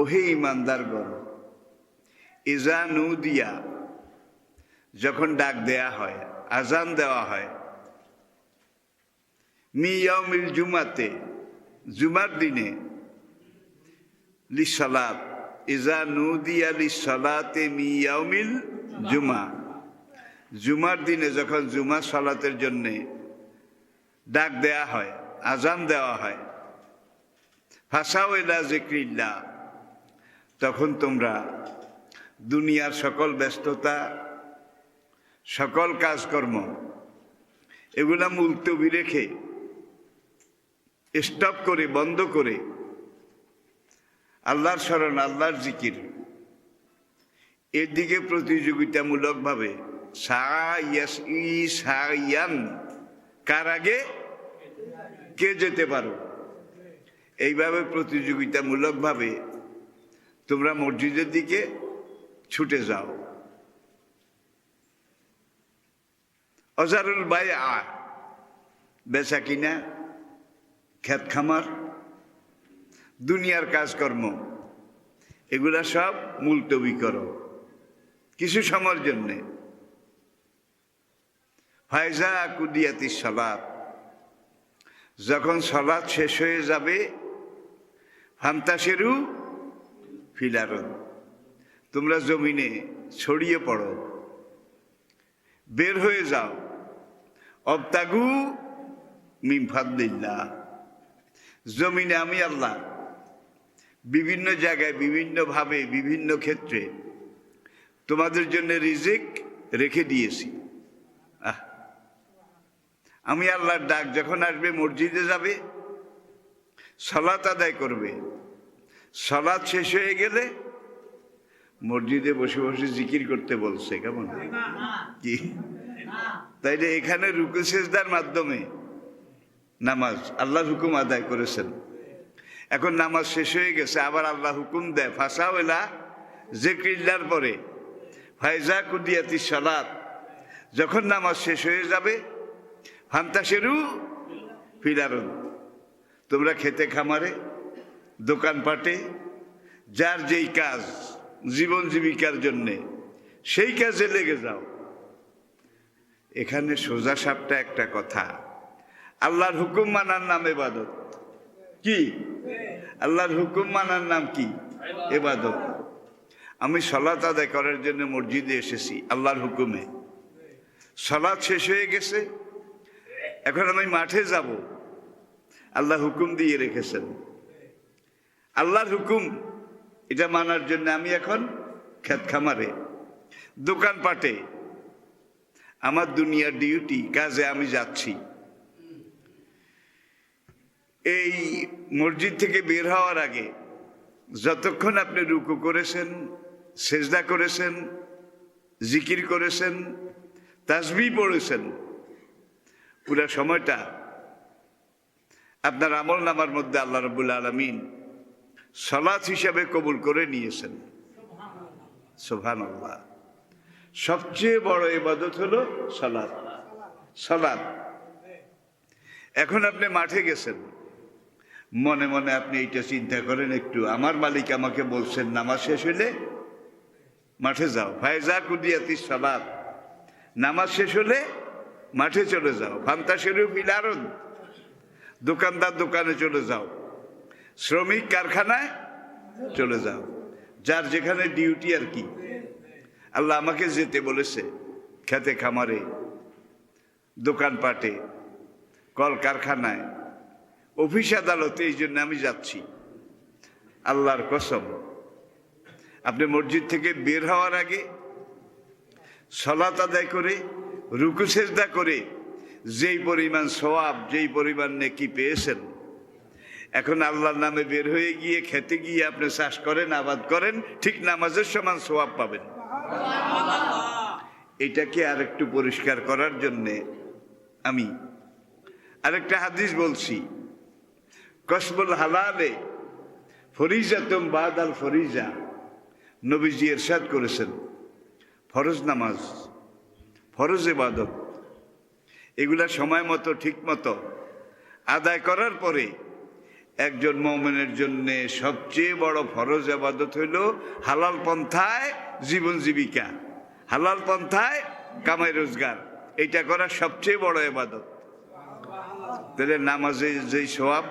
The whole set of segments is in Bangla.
ওহে ইমানদারগণ ইজা দিয়া যখন ডাক দেয়া হয়, আজান দেওয়া হয় মিয়াউমিল জুমাতে, জুমার দিনে লিসালাত ইজা নুদিয়া লিসালাতে মিয়াউমিল জুমা, জুমার দিনে যখন জুমা সালাতের জন্যে ডাক দেয়া হয়, আজান দেওয়া হয় ফাঁসাও এলা জিক্রিল্লা তখন তোমরা দুনিয়ার সকল ব্যস্ততা, সকল কাজকর্ম, এগুলা মুলতবি রেখে স্টপ করে, বন্ধ করে, আল্লাহর স্মরণ, আল্লাহর জিকির এর দিকে প্রতিযোগিতামূলকভাবে সায়ান, কার আগে? কে যেতে পারো? এইভাবে প্রতিযোগিতামূলকভাবে তোমরা মসজিদের দিকে ছুটে যাও। অজারুল বাই আ বেচা কিনা ক্ষেত খামার, দুনিয়ার কাজকর্ম, এগুলা সব মুলতবি করো, কিছু সময়ের জন্যে। ফায়জা কুদিয়াতি সলাদ যখন সলাদ শেষ হয়ে যাবে, ফান্তাসেরু ফিলারন তোমরা জমিনে ছড়িয়ে পড়ো। বের হয়ে যাও। অবতাগু মিমফাদ্দিল্লা জমিনে আমি আল্লাহ। বিভিন্ন জায়গায়, বিভিন্নভাবে, বিভিন্ন ক্ষেত্রে তোমাদের জন্য রিজিক রেখে দিয়েছি। আহ! আমি আল্লাহর ডাক যখন আসবে, মসজিদে যাবে, সলাত আদায় করবে। সলাৎ শেষ হয়ে গেলে মসজিদে বসে বসে জিকির করতে বলছে, কেমন? কি? তাইলে এখানে রুকু সেজদার মাধ্যমে নামাজ আল্লাহর হুকুম আদায় করেছেন। এখন নামাজ শেষ হয়ে গেছে, আবার আল্লাহ হুকুম দেয়। ফাঁসা এলা জেক্রিল্লার পরে ফাইজা কুদিয়াতি সালাত। যখন নামাজ শেষ হয়ে যাবে ফান্তাসেরু ফিরারন তোমরা খেতে খামারে দোকানপাটে যার যেই কাজ, জীবন জীবিকার জন্যে, সেই কাজে লেগে যাও। এখানে সোজা সাপটা একটা কথা, আল্লাহর হুকুম মানার নাম এবাদত। কি? আল্লাহর হুকুম মানার নাম কি? এবাদত। আমি সলাত আদায় করার জন্য মসজিদে এসেছি, আল্লাহর হুকুমে। সলাৎ শেষ হয়ে গেছে, এখন আমি মাঠে যাব। আল্লাহ হুকুম দিয়ে রেখেছেন। আল্লাহর হুকুম। এটা মানার জন্য আমি এখন ক্ষেত খামারে, দোকানপাটে, আমার দুনিয়ার ডিউটি কাজে আমি যাচ্ছি। এই মসজিদ থেকে বের হওয়ার আগে যতক্ষণ আপনি রুকু করেছেন, সেজদা করেছেন, জিকির করেছেন তাসবি পড়েছেন, পুরা সময়টা আপনার আমল নামার মধ্যে আল্লাহ রবুল আলমিন সলাৎ হিসাবে কবুল করে নিয়েছেন। সোভান আল্লাহ সবচেয়ে বড় ইবাদত হলো সলাৎ সলাৎ এখন আপনি মাঠে গেছেন। মনে মনে আপনি এইটা চিন্তা করেন একটু, আমার মালিক আমাকে বলছেন নামাজ শেষ হলে মাঠে যাও। ফায়জা কুদিয়াতি সলাৎ নামাজ শেষ হলে মাঠে চলে যাও। ফান্তা শরীফ ইলারন। দোকানদার দোকানে চলে যাও। শ্রমিক কারখানায় চলে যাও। যার যেখানে ডিউটি আর কি। আল্লাহ আমাকে যেতে বলেছে, খেতে খামারে, দোকানপাটে কল কারখানায় অফিস আদালতে, এই জন্য আমি যাচ্ছি। আল্লাহর কসম, আপনি মসজিদ থেকে বের হওয়ার আগে সলাত আদায় করে, রুকু সেজদা করে, যেই পরিমাণ সোয়াব যেই পরিমাণ নেকি পেয়েছেন এখন আল্লাহর নামে বের হয়ে গিয়ে খেতে গিয়ে আপনি চাষ করেন আবাদ করেন ঠিক নামাজের সমান সোয়াব পাবেন। এটাকে আরেকটু পরিষ্কার করার জন্যে আমি আরেকটা হাদিস বলছি। কসবুল হালালে ফরিজাতম বাদ আল ফরিজা নবীজি এরশাদ করেছেন। ফরজ নামাজ ফরজ এবাদত এগুলা সময় মতো ঠিক মতো আদায় করার পরে একজন মৌমেনের জন্য সবচেয়ে বড় ফরজ আবাদত হইল হালাল পন্থায় জীবন জীবিকা, হালাল পন্থায় কামাই রোজগার। এটা করা সবচেয়ে বড় আবাদত। তাহলে নামাজে যেই সোয়াব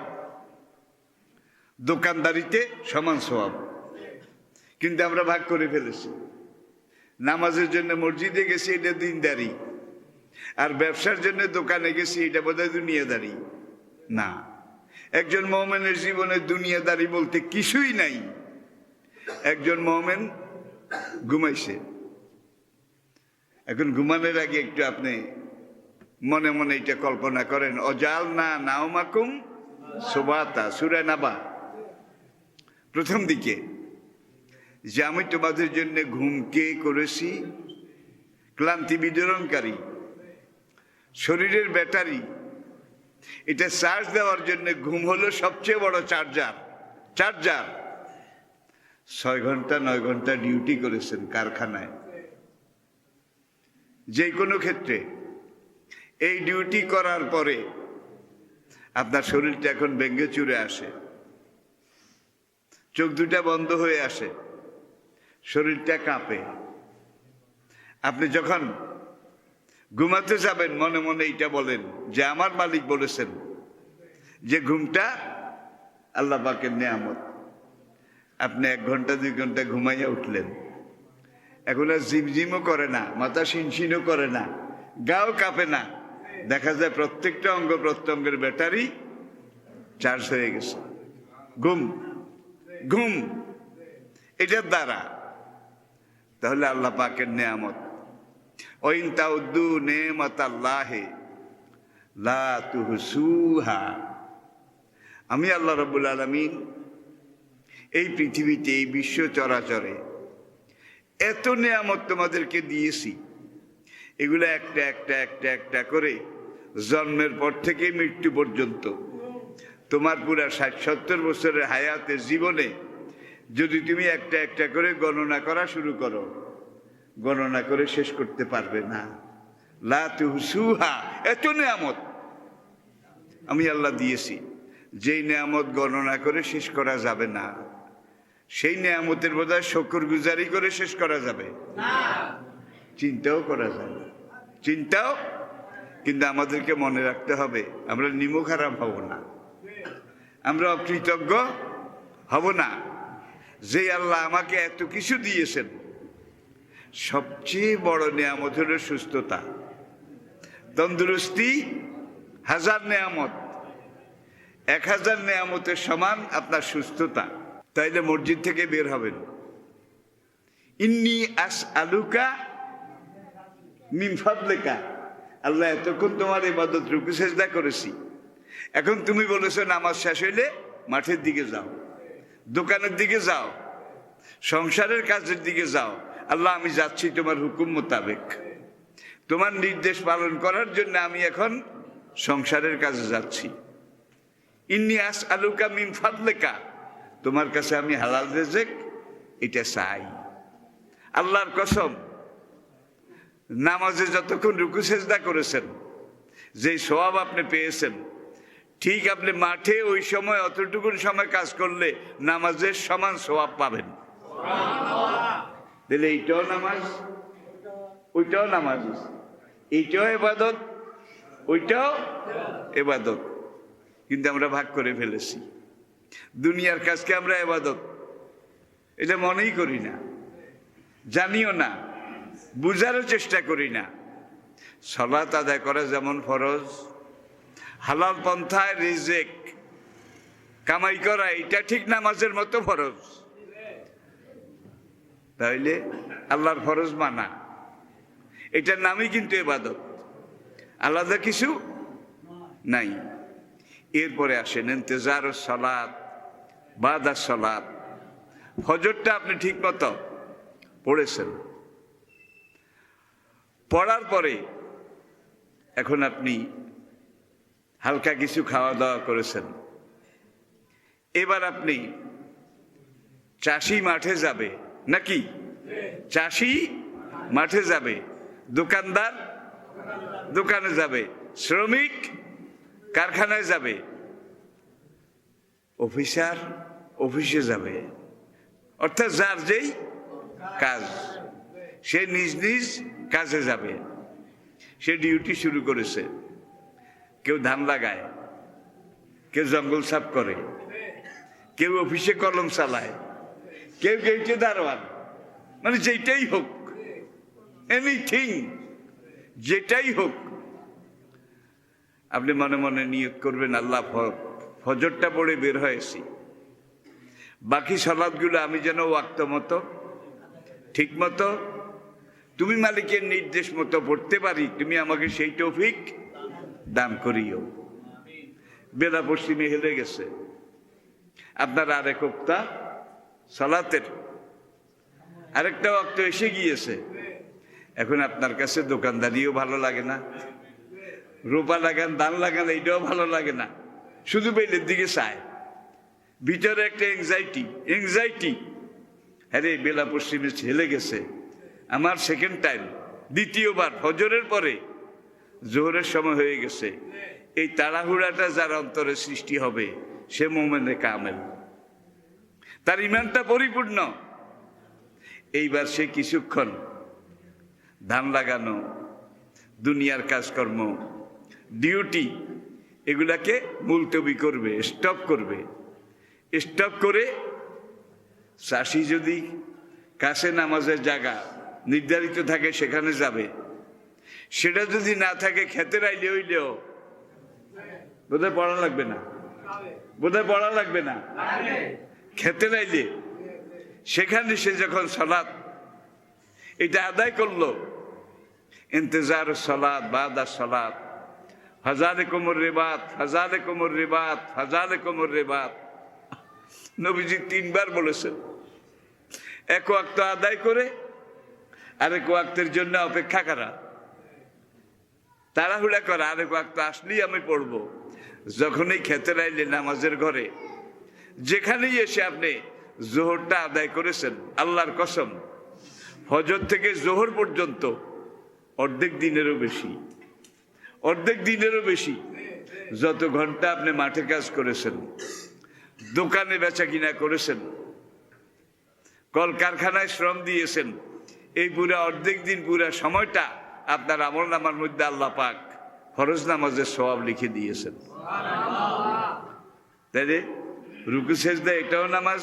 দোকানদারিতে সমান স্বভাব কিন্তু আমরা ভাগ করে ফেলেছি। নামাজের জন্য মসজিদে গেছি, এটা দিনদারি। আর ব্যবসার জন্য দোকানে গেছি, এটা বোধহয় দুনিয়াদারি। না। একজন মোমেনের জীবনে দুনিয়াদারি বলতে কিছুই নাই। একজন মোমেন ঘুমাইছে। এখন ঘুমানোর আগে একটু আপনি মনে মনে এটা কল্পনা করেন, অজাল না নাওমাকুম সোবাতা সুরে নাবা। প্রথম দিকে, যে আমি তোমাদের জন্য ঘুমকে করেছি? ক্লান্তি বিদরণকারী শরীরের ব্যাটারি এটা চার্জ দেওয়ার জন্য ঘুম হলো সবচেয়ে বড় চার্জার চার্জার ছয় ঘণ্টা, নয় ঘণ্টা ডিউটি করেছেন কারখানায়। যে কোনো ক্ষেত্রে। এই ডিউটি করার পরে আপনার শরীরটা এখন ব্যঙ্গে চুরে আসে। চোখ দুটা বন্ধ হয়ে আসে। শরীরটা কাঁপে। আপনি যখন ঘুমাতে যাবেন, মনে মনে এইটা বলেন, যে আমার মালিক বলেছেন যে ঘুমটা আল্লাহ পাকের নেয়ামত। আপনি এক ঘণ্টা, দুই ঘণ্টা ঘুমাইয়া উঠলেন। এখন আর জিমজিমও করে না, মাথা শিনশিনও করে না, গাও কাঁপে না। দেখা যায় প্রত্যেকটা অঙ্গ প্রত্যঙ্গের ব্যাটারি চার্জ হয়ে গেছে। ঘুম ঘুম, এটার দ্বারা। তাহলে আল্লাহ পাকের নেয়ামত। ওইন তাউদ্দু নেমত আল্লাহে লা তুহসুহা। আমি আল্লাহ রবুল আলমিন এই পৃথিবীতে, এই বিশ্ব চরাচরে এত নেয়ামত তোমাদেরকে দিয়েছি। এগুলো একটা একটা একটা একটা করে জন্মের পর থেকে মৃত্যু পর্যন্ত। তোমার পুরা ষাট, সত্তর বছরের হায়াতে জীবনে যদি তুমি একটা একটা করে গণনা করা শুরু করো গণনা করে শেষ করতে পারবে না। লা তুহসুহা এত নেয়ামত। আমি আল্লাহ দিয়েছি যেই নেয়ামত গণনা করে শেষ করা যাবে না। সেই নেয়ামতের বোধহয় শকর গুজারি করে শেষ করা যাবে। চিন্তাও করা যাবে চিন্তাও কিন্তু আমাদেরকে মনে রাখতে হবে আমরা নিমো খারাপ হব না। আমরা অকৃতজ্ঞ হব না। যে আল্লাহ আমাকে এত কিছু দিয়েছেন সবচেয়ে বড় নেয়ামত হলো সুস্থতা। তন্দুরস্তি, হাজার নেয়ামত। এক হাজার নেয়ামতের সমান আপনার সুস্থতা। তাইলে মসজিদ থেকে বের হবেন। ইন্নি আস আলুকা মিমফাদলেকা আল্লাহ এতক্ষণ তোমার ইবাদত রুকু সেজদা করেছি। এখন তুমি বলেছ নামাজ শেষ হইলে মাঠের দিকে যাও, দোকানের দিকে যাও, সংসারের কাজের দিকে যাও। আল্লাহ, আমি যাচ্ছি তোমার হুকুম মোতাবেক। তোমার নির্দেশ পালন করার জন্য আমি এখন সংসারের কাজে যাচ্ছি। ইন্নি আস আলুকা মিম ফাদলেকা, তোমার কাছে আমি হালাল রেজেক, এটা চাই। আল্লাহর কসম, নামাজে যতক্ষণ রুকু সেজদা করেছেন, যে সব আপনি পেয়েছেন, ঠিক আপনি মাঠে ওই সময় অতটুকুন সময় কাজ করলে নামাজের সমান সোয়াব পাবেন। তাহলে এইটাও নামাজ, ওইটাও নামাজ। এইটাও এবাদত, ওইটাও এবাদত। কিন্তু আমরা ভাগ করে ফেলেছি। দুনিয়ার কাজকে আমরা এবাদত। এটা মনেই করি না। জানিও না। বুঝারও চেষ্টা করি না। সলাত আদায় করা যেমন ফরজ, হালাল পন্থায় রিজেক। কামাই করা, এটা ঠিক নামাজের মতো ফরজ। তাইলে আল্লাহর ফরজ মানা। এটার নামই কিন্তু এবাদত আলাদা কিছু নাই। এরপরে আসেন, ইন্তজার সলাদ বাদা সালাদ ফজরটা আপনি ঠিক মতো পড়েছেন। পড়ার পরে এখন আপনি হালকা কিছু খাওয়া দাওয়া করেছেন। এবার আপনি চাষি মাঠে যাবে। নাকি? চাষি মাঠে যাবে, দোকানদার দোকানে যাবে, শ্রমিক কারখানায় যাবে, অফিসার অফিসে যাবে। অর্থাৎ যার যেই কাজ, সে নিজ নিজ কাজে যাবে। সে ডিউটি শুরু করেছে। কেউ ধান লাগায়, কেউ জঙ্গল সাফ করে, কেউ অফিসে কলম চালায়। কেউ গেইটে দারোয়ান। মানে যেটাই হোক এনিথিং যেটাই হোক, আপনি মনে মনে নিয়োগ করবেন, আল্লাহ ফজরটা পড়ে বের হয়েছি বাকি সলাদগুলো আমি যেন ওয়াক্ত মতো, ঠিক মতো, তুমি মালিকের নির্দেশ মতো পড়তে পারি, তুমি আমাকে সেই তৌফিক দান করিও। বেলা পশ্চিমে হেলে গেছে। আপনার আরেক উক্তা সালাতের। আরেকটা অক্ত এসে গিয়েছে। এখন আপনার কাছে দোকানদারিও ভালো লাগে না। রোপা লাগান, দান লাগান, এইটাও ভালো লাগে না। শুধু বেলের দিকে চায়। ভিতরে একটা এংজাইটি এংজাইটি আরে, বেলা পশ্চিমে ছেলে গেছে। আমার সেকেন্ড টাইম দ্বিতীয়বার, ফজরের পরে জোহরের সময় হয়ে গেছে। এই তাড়াহুড়াটা যার অন্তরে সৃষ্টি হবে, সে মোমেনে কামেল। তার ইমানটা পরিপূর্ণ। এইবার সে কিছুক্ষণ ধান লাগানো, দুনিয়ার কাজকর্ম, ডিউটি, এগুলাকে মুলতবি করবে, স্টপ করবে। স্টপ করে চাষি যদি কাছে নামাজের জায়গা নির্ধারিত থাকে সেখানে যাবে। সেটা যদি না থাকে খেতে রাইলে হইলেও বোধহয় পড়া লাগবে না। বোধহয় পড়া লাগবে না। খেতে রাইলে সেখানে সে যখন সালাদ, এটা আদায় করল। ইন্তজার সলাদ, বাদা সালাদ, হাজারে কোমর রেবাত, হাজারে কোমর রেবাত, হাজারে কোমর রেবাত। নবীজি তিনবার বলেছেন, এক ওয়াক্ত আদায় করে, আরেক ওয়াক্তের জন্য অপেক্ষা করা। তাড়াহুড়া করা, আরেক ওয়াক্ত আসলেই আমি পড়ব। যখনই খেতে রাইলে নামাজের ঘরে যেখানেই এসে আপনি জোহরটা আদায় করেছেন, আল্লাহর কসম, হজর থেকে জোহর পর্যন্ত অর্ধেক দিনেরও বেশি। অর্ধেক দিনেরও বেশি। যত ঘণ্টা আপনি মাঠে কাজ করেছেন, দোকানে বেচা কিনা করেছেন, কলকারখানায় শ্রম দিয়েছেন, এই পুরা অর্ধেক দিন, পুরা সময়টা আপনার আমল নামার মধ্যে আল্লাহ পাক ফরজ নামাজের সবাব লিখে দিয়েছেন। তাই রুকু সেজদা, এটাও নামাজ।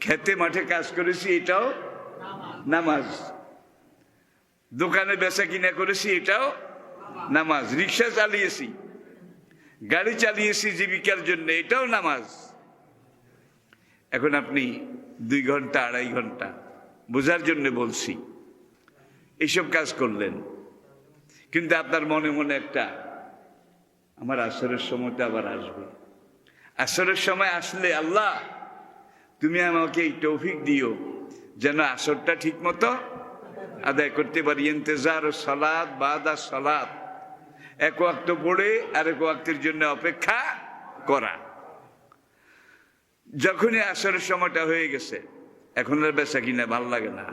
খেতে মাঠে কাজ করেছি, এটাও নামাজ। দোকানে বেচা কিনা করেছি, এটাও নামাজ। রিক্সা চালিয়েছি, গাড়ি চালিয়েছি জীবিকার জন্য, এটাও নামাজ। এখন আপনি দুই ঘণ্টা, আড়াই ঘণ্টা বোঝার জন্য বলছি এইসব কাজ করলেন। কিন্তু আপনার মনে মনে একটা, আমার আসরের সময়টা আবার আসবে। আসরের সময় আসলে, আল্লাহ, তুমি আমাকে এই তৌফিক দিও যেন আসরটা ঠিক মতো আদায় করতে পারি। ইন্তজার সলাদ বাদা সলাদ এক ওয়াক্ত পড়ে আর এক ওয়াক্তের জন্য অপেক্ষা করা। যখনই আসরের সময়টা হয়ে গেছে, এখন আর বেচা কিনা ভালো লাগে না।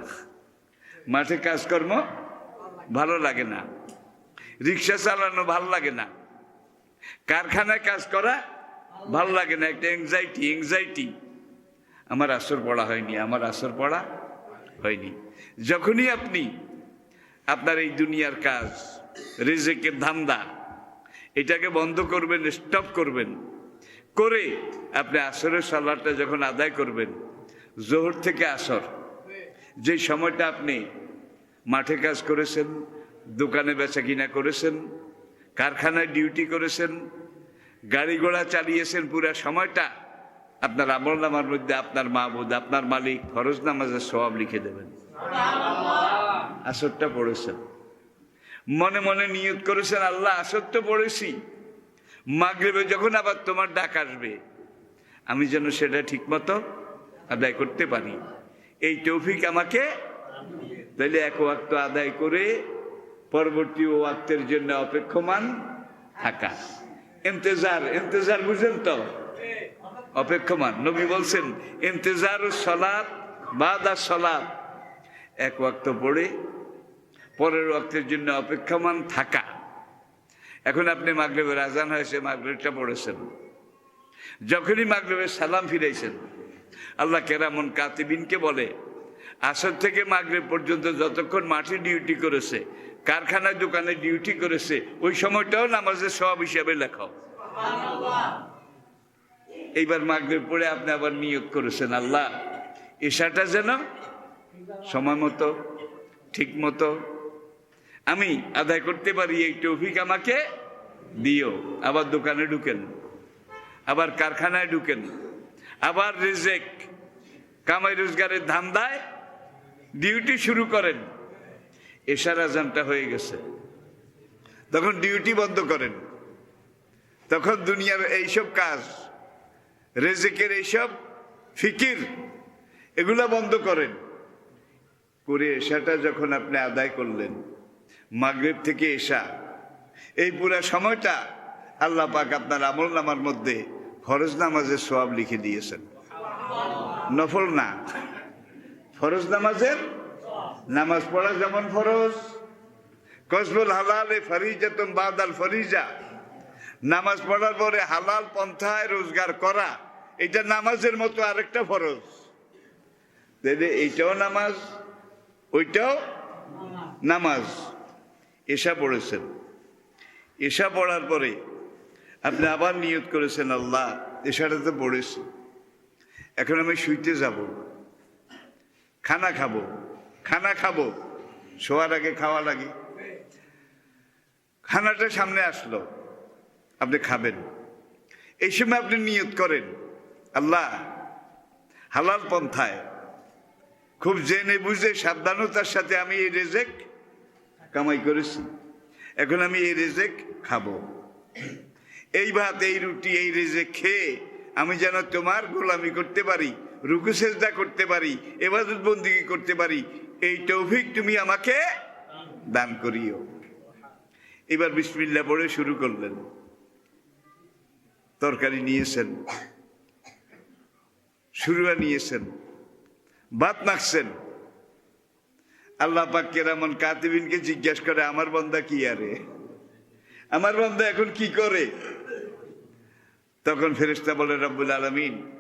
মাঠে কাজকর্ম ভালো লাগে না। রিক্সা চালানো ভালো লাগে না। কারখানায় কাজ করা ভালো লাগে না, একটা এংজাইটি এংজাইটি আমার আসর পড়া হয়নি, আমার আসর পড়া হয়নি। যখনই আপনি আপনার এই দুনিয়ার কাজ, রেজেকের ধান্দা, এটাকে বন্ধ করবেন স্টপ করবেন, করে আপনি আসরের সালাদটা যখন আদায় করবেন, জোহর থেকে আসর, যে সময়টা আপনি মাঠে কাজ করেছেন, দোকানে বেচা কিনা করেছেন, কারখানায় ডিউটি করেছেন গাড়ি ঘোড়া চালিয়েছেন পুরা সময়টা। আপনার আমল নামার মধ্যে আপনার মাহবুদ, আপনার মালিক ফরজ নামাজের সবাব লিখে দেবেন। আসরটা পড়েছেন। মনে মনে নিয়ত করেছেন, আল্লাহ আসর তো পড়েছি। মাগরেবে যখন আবার তোমার ডাক আসবে, আমি যেন সেটা ঠিকমতো আদায় করতে পারি। এই তৌফিক আমাকে তাহলে এক ওয়াক্ত আদায় করে পরবর্তী ওয়াক্তের জন্য অপেক্ষমান থাকা। ইন্তেজার ইন্তেজার বুঝেন তো? অপেক্ষমান, নবী বলছেন, ইন্তেজার সলাদ বাদা সলাদ এক ওয়াক্ত পড়ে, পরের ওয়াক্তের জন্য অপেক্ষমান থাকা। এখন আপনি মাগরেবের আজান হয়েছে, মাগরেবটা পড়েছেন। যখনই মাগরবের সালাম ফিরাইছেন, আল্লাহ কেরামন কাতিবিনকে বলে, আসর থেকে মাগরেব পর্যন্ত যতক্ষণ মাঠে ডিউটি করেছে কারখানায় দোকানে ডিউটি করেছে, ওই সময়টাও নামাজের সব হিসাবে লেখাও। এইবার মাগরেব পড়ে আপনি আবার নিয়োগ করেছেন, আল্লাহ। এশাটা যেন সময় মতো, ঠিক মতো, আমি আদায় করতে পারি এই টৌফিক আমাকে দিও। আবার দোকানে ঢুকেন, আবার কারখানায় ঢুকেন, আবার রেজেক, কামাই রোজগারের ধান্দায় ডিউটি শুরু করেন। এশার আজানটা হয়ে গেছে। তখন ডিউটি বন্ধ করেন। তখন দুনিয়ার এইসব কাজ, রেজেকের এইসব, ফিকির, এগুলা বন্ধ করেন। করে এশাটা যখন আপনি আদায় করলেন, মাগরেব থেকে এশা, এই পুরা সময়টা আল্লাহ পাক আপনার আমল নামার মধ্যে ফরজ নামাজের সওয়াব লিখে দিয়েছেন। নফল না। ফরজ নামাজের নামাজ পড়া যেমন ফরজ। কসবুল হালালে ফরিজাতুন বাদাল ফরিজা। নামাজ পড়ার পরে হালাল পন্থায় রোজগার করা, এটা নামাজের মতো আরেকটা ফরজ। এইটাও নামাজ, ওইটাও নামাজ। এসা পড়েছেন। এসা পড়ার পরে আপনি আবার নিয়ত করেছেন, আল্লাহ এসাটা তো পড়েছি। এখন আমি শুইতে যাব, খানা খাব। খানা খাব। শোয়ার আগে খাওয়া লাগে। খানাটা সামনে আসলো। আপনি খাবেন। এই সময় আপনি নিয়ত করেন, আল্লাহ হালাল পন্থায় খুব জেনে বুঝে সাবধানতার সাথে আমি এই রেজেক কামাই করেছি। এখন আমি এই রেজেক খাব। এই ভাত, এই রুটি, এই রেজেক খেয়ে আমি যেন তোমার গোলামি করতে পারি, রুকু সেজদা করতে পারি, এবাদত বন্দিগি করতে পারি এই তৌফিক তুমি আমাকে দান করিও। এবার বিসমিল্লা পড়ে শুরু করলেন। তরকারি নিয়েছেন। শুরুয়া নিয়েছেন। ভাত মাখছেন। আল্লাহ পাক কেরামন কাতিবিনকে জিজ্ঞাসা করে, আমার বন্দা কি আরে? আমার বন্দা এখন কি করে? তখন ফেরেস্তা বলে, রব্বুল আলমিন,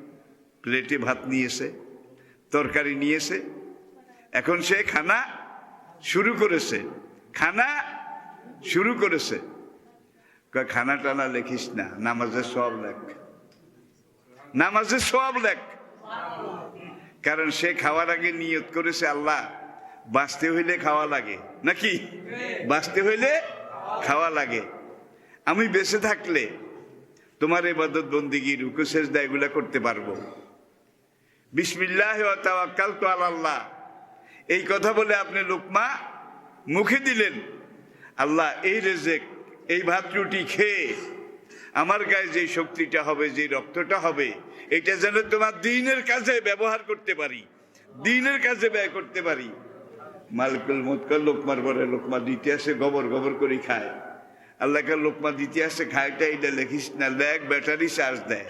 প্লেটে ভাত নিয়েছে, তরকারি নিয়েছে এখন সে খানা শুরু করেছে। খানা শুরু করেছে। খানা টানা লেখিস না, নামাজের সব লেখ নামাজের সব লেখ কারণ সে খাওয়ার আগে নিয়ত করেছে আল্লাহ, বাঁচতে হইলে খাওয়া লাগে। নাকি? বাঁচতে হইলে খাওয়া লাগে। আমি বেঁচে থাকলে তোমার এবাদত বন্দিগি রুকুশেষ এগুলা করতে পারব। বিসমিল্লাহ তো আল্লাহ এই কথা বলে আপনি লোকমা মুখে দিলেন, আল্লাহ এই রেজেক, এই ভাত রুটি খেয়ে আমার গায়ে যে শক্তিটা হবে যে রক্তটা হবে, এটা যেন তোমার দিনের কাজে ব্যবহার করতে পারি, দিনের কাজে ব্যয় করতে পারি। মালিকুল মুতকার লোকমার পরে লোকমা দিতে আসে, গোবর গোবর করে খায়। আল্লাহকে লোকমা দিতে আসে, খায়টা এটা লেখিস না, লেখ, ব্যাটারি চার্জ দেয়।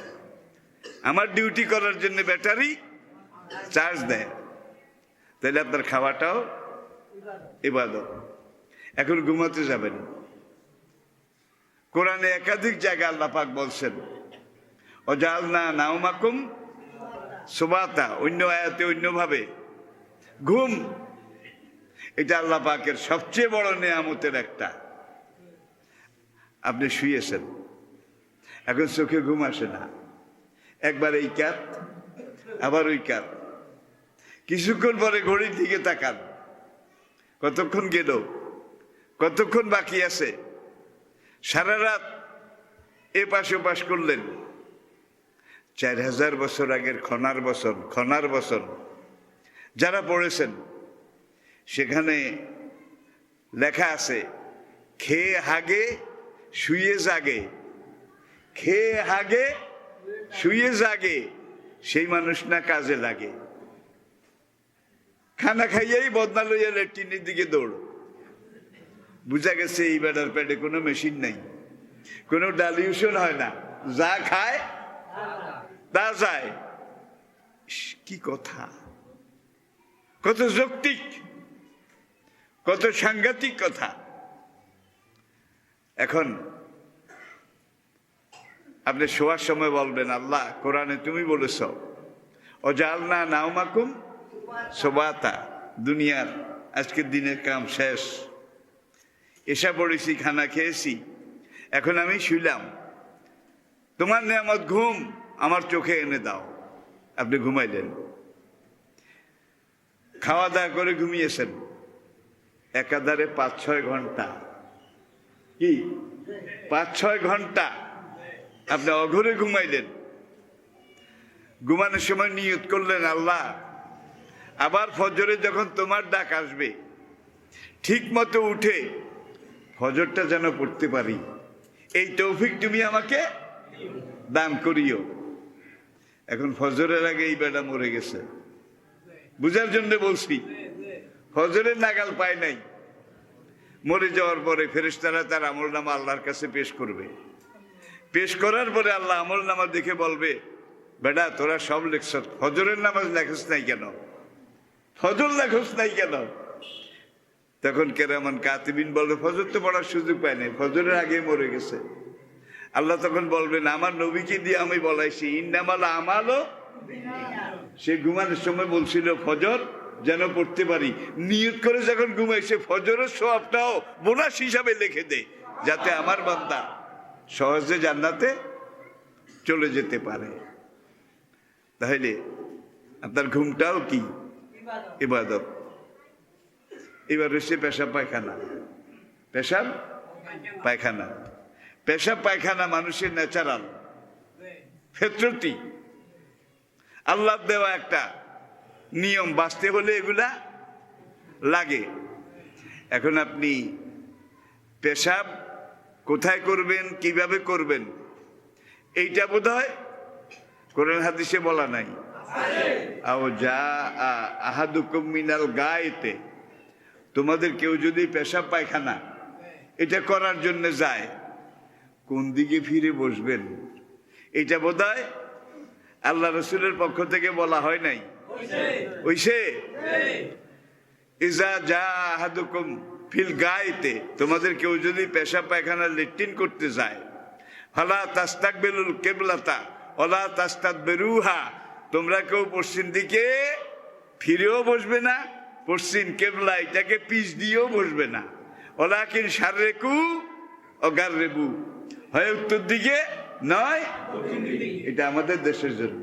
আমার ডিউটি করার জন্য ব্যাটারি চার্জ দেয়। তাহলে আপনার খাওয়াটাও ইবাদত। এখন ঘুমাতে যাবেন। কোরআনে একাধিক জায়গায় আল্লাহ পাক বলছেন অজাল না নাওমাকুম সুবাতা অন্য আয়াতে অন্যভাবে, ঘুম এটা আল্লাহ পাকের সবচেয়ে বড় নেয়ামতের একটা। আপনি শুয়েছেন, এখন চোখে ঘুম আসে না। একবার এই কাত আবার ওই ক্যাত কিছুক্ষণ পরে ঘড়ির দিকে তাকান। কতক্ষণ গেল? কতক্ষণ বাকি আছে? সারা রাত এ পাশে পাশ করলেন। চার হাজার বছর আগের খনার বছর খনার বছর যারা পড়েছেন, সেখানে লেখা আছে খেয়ে হাগে, শুয়ে জাগে। খেয়ে হাগে, শুয়ে জাগে। সেই মানুষ না কাজে লাগে। খানা খাইয়েই বদনা লইয়া লেট্রিনের দিকে দৌড়। বুঝা গেছে এই বেটার পেটে কোনো মেশিন নাই। কোনো ডালিউশন হয় না। যা খায়, তা যায়। কি কথা। কত যৌক্তিক, কত সাংঘাতিক কথা। এখন আপনি শোয়ার সময় বলবেন, আল্লাহ, কোরআনে তুমি বলেছ, অজালনা নাওমাকুম সোবাতা, দুনিয়ার আজকের দিনের কাম শেষ। এসা পড়েছি, খানা খেয়েছি। এখন আমি শুইলাম। তোমার নিয়ামত ঘুম, আমার চোখে এনে দাও। আপনি ঘুমাইলেন। খাওয়া দাওয়া করে ঘুমিয়েছেন। একাধারে পাঁচ, ছয় ঘণ্টা। কি? পাঁচ, ছয় ঘণ্টা। আপনি অঘরে ঘুমাইলেন। ঘুমানোর সময় নিয়ত করলেন আল্লাহ। আবার ফজরে যখন তোমার ডাক আসবে ঠিক মতো উঠে ফজরটা যেন পড়তে পারি। এই তৌফিক তুমি আমাকে দান করিও। এখন ফজরের আগে এই বেটা মরে গেছে। বুঝার জন্য বলছি, ফজরের নাগাল পায় নাই। মরে যাওয়ার পরে ফেরেশতারা তার আমল নামা আল্লাহর কাছে পেশ করবে। পেশ করার পরে আল্লাহ আমল নামা দেখে বলবে, বেটা, তোরা সব লেখছ, ফজরের নামাজ লেখস নাই কেন? ফজর লেখস নাই কেন? তখন কেরামান কাতিবিন বলবে ফজর তো পড়ার সুযোগ পায় নাই ফজরের আগে মরে গেছে। আল্লাহ তখন বলবেন, আমার নবীকে দিয়ে আমি বলাইছি, ইন্নামাল আমালও সে ঘুমানোর সময় বলছিল ফজর যেন পড়তে পারি। নিয়ত করে যখন ঘুমাইছে ফজরের সবটাও বোনাস হিসাবে লিখে দে যাতে আমার বান্দা সহজে জান্নাতে চলে যেতে পারে। তাহলে, আপনার ঘুমটাও কি? ইবাদত। এবার হচ্ছে পেশাব পায়খানা। পেশাব? পায়খানা। পেশাব পায়খানা মানুষের ন্যাচারাল ফেত্রটি। আল্লাহ দেওয়া একটা নিয়ম বাঁচতে হলে এগুলা লাগে। এখন আপনি পেশাব কোথায় করবেন কীভাবে করবেন এইটা বোধ হয় কোরআন হাদিসে বলা নাই। যা মিনাল গায়েতে। তোমাদের কেউ যদি পেশাব পায়খানা, এটা করার জন্য যায়, কোন দিকে ফিরে বসবেন? এটা বোধ হয় আল্লাহ রসুলের পক্ষ থেকে বলা হয় নাই। ওইসে ইজা যা আহাদুকুম ফিল গায়েতে, তোমাদের কেউ যদি পেশা পায়খানা লেট্রিন করতে যায়, ফালা তাস্তাক বেলুল কেবলাতা, ওলা তাস্তাক বেরুহা তোমরা কেউ পশ্চিম দিকে ফিরেও বসবে না পশ্চিম কেবলা এটাকে পিস দিয়েও বসবে না। ওলা কিন সার রেকু অগার রেবু হয় উত্তর দিকে নয় এটা আমাদের দেশের জন্য।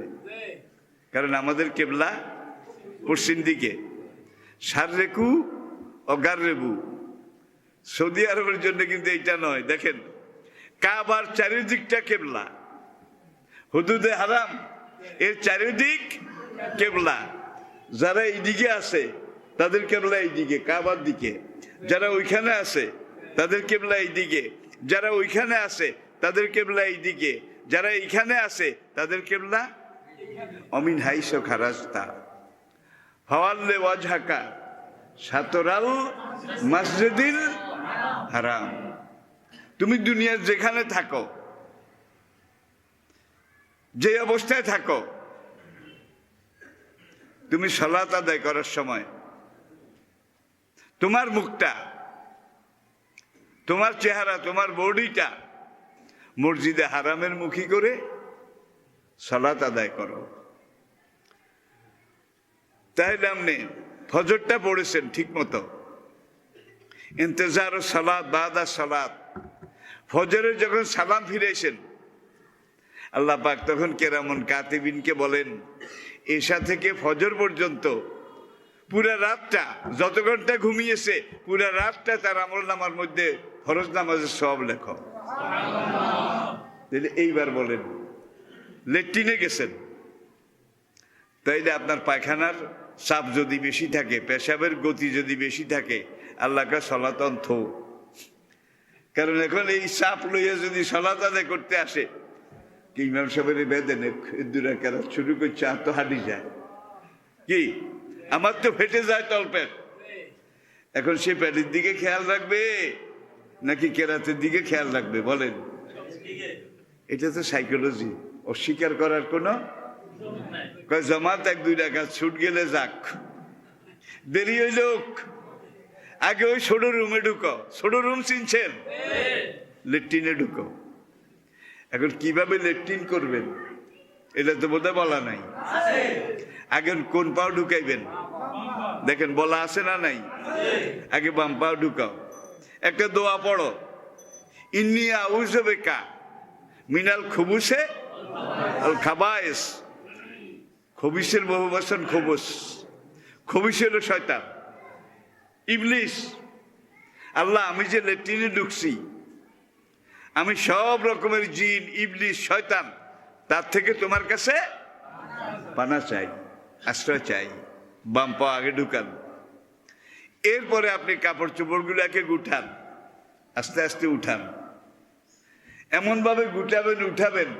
কারণ আমাদের কেবলা পশ্চিম দিকে। সার রেকু অগার রেবু সৌদি আরবের জন্য কিন্তু এইটা নয়। দেখেন কাবার চারিদিকটা কেবলা। হুদুদে হারাম। এর চারিদিক কেবলা। যারা এইদিকে আছে, তাদের কেবলা এইদিকে, কাবার দিকে। যারা ওইখানে আছে, তাদের কেবলা এইদিকে। যারা ওইখানে আছে, তাদের কেবলা এইদিকে। যারা এইখানে আছে, তাদের কেবলা অমিন হাইস খারাস্তা হওয়াল্লে ওয়াজহাকা, সাতরাল মসজিদিল হারাম। তুমি দুনিয়ার যেখানে থাকো যে অবস্থায় থাকো, তুমি সলাত আদায় করার সময় তোমার মুখটা, তোমার চেহারা, তোমার বডিটা মসজিদে হারামের মুখী করে সলাত আদায় করো। তাহলে আপনি ফজরটা পড়েছেন ঠিক মতো। ইন্তজার সালাদ বাদা সালাদ ফজরে যখন সালাম ফিরেছেন আল্লাহ পাক তখন কেরামন কাতিবিনকে বলেন, এশা থেকে ফজর পর্যন্ত পুরা রাতটা, যত ঘণ্টা ঘুমিয়েছে, পুরা রাতটা তার আমল নামার মধ্যে ফরজ নামাজের সব লেখ। এইবার বলেন, লেট্রিনে গেছেন। তাইলে আপনার পায়খানার চাপ যদি বেশি থাকে, পেশাবের গতি যদি বেশি থাকে আল্লাহকে সলাতন থো। কারণ এখন এই চাপ লইয়া যদি সলাত আদায় করতে আসে কি ইমাম সাহেবের বেদেন দুরা কেরা শুরু করছে আর তো হাঁটি যায়। কি? আমার তো ফেটে যায় তলপেট এখন সে পেটের দিকে খেয়াল রাখবে নাকি কেরাতের দিকে খেয়াল রাখবে? বলেন। এটা তো সাইকোলজি অস্বীকার করার কোনো জমাত এক দুই টাকা ছুট গেলে যাক। দেরি হইল আগে ওই ছোট রুমে ঢুকো। ছোট রুম চিনছেন? লেট্রিনে ঢুকো। এখন কীভাবে লেট্রিন করবেন? এটা তো বোধহয় বলা নাই। আগে কোন পাও ঢুকাইবেন? দেখেন, বলা আছে না নাই? আগে বাম পাও ঢুকাও। একটা দোয়া পড়ো। ইন্নি আউজে বেকা মিনাল খুবুসে আল খাবায়েস খবিসের বহু বচন খবুস। খবিসেরও শয়তান। ইবলিস, আল্লাহ, আমি যে লেট্রিনে ঢুকছি আমি সব রকমের জিন, ইবলিস, শয়তান, তার থেকে তোমার কাছে পানা চাই, আশ্রয় চাই, বাম পা আগে ঢুকান। এরপরে আপনি কাপড় চোপড়গুলাকে গুঠান আস্তে আস্তে উঠান। এমনভাবে গুটাবেন, উঠাবেন,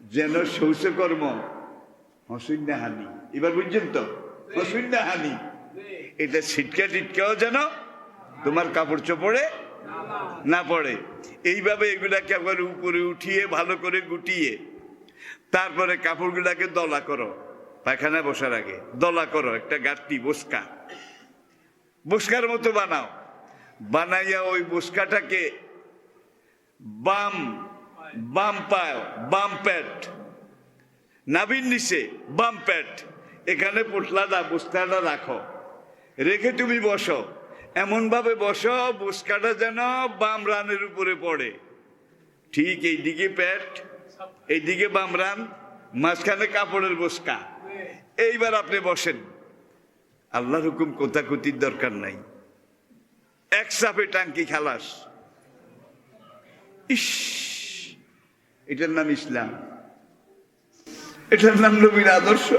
যেন শৌচকর্ম হানি। এবার বুঝছেন তো? হানি। এটা ছিটকা টিটকাও যেন তোমার কাপড় চোপড়ে না পড়ে। এইভাবে এগুলাকে আবার উপরে উঠিয়ে, ভালো করে গুটিয়ে, তারপরে কাপড়গুলাকে দলা করো। পায়খানা বসার আগে দলা করো, একটা গাঁটটি বসকা। বসকার মতো বানাও। বানাইয়া ওই বসকাটাকে বাম বাম পায়, বাম প্যাট। নাভির নিচে, বাম প্যাট। এখানে পোটলাটা বস্তাটা রাখো। রেখে তুমি বসো। এমনভাবে বস, বস্কাটা যেন বাম রানের উপরে পড়ে। ঠিক এইদিকে প্যাট, এইদিকে বাম রান, মাঝখানে কাপড়ের বস্কা। এইবার আপনি বসেন। আল্লাহর হুকুম কোথাকুতির দরকার নাই। এক চাপে টাঙ্কি খালাস। ইস, এটার নাম ইসলাম। এটার নাম নবীর আদর্শ।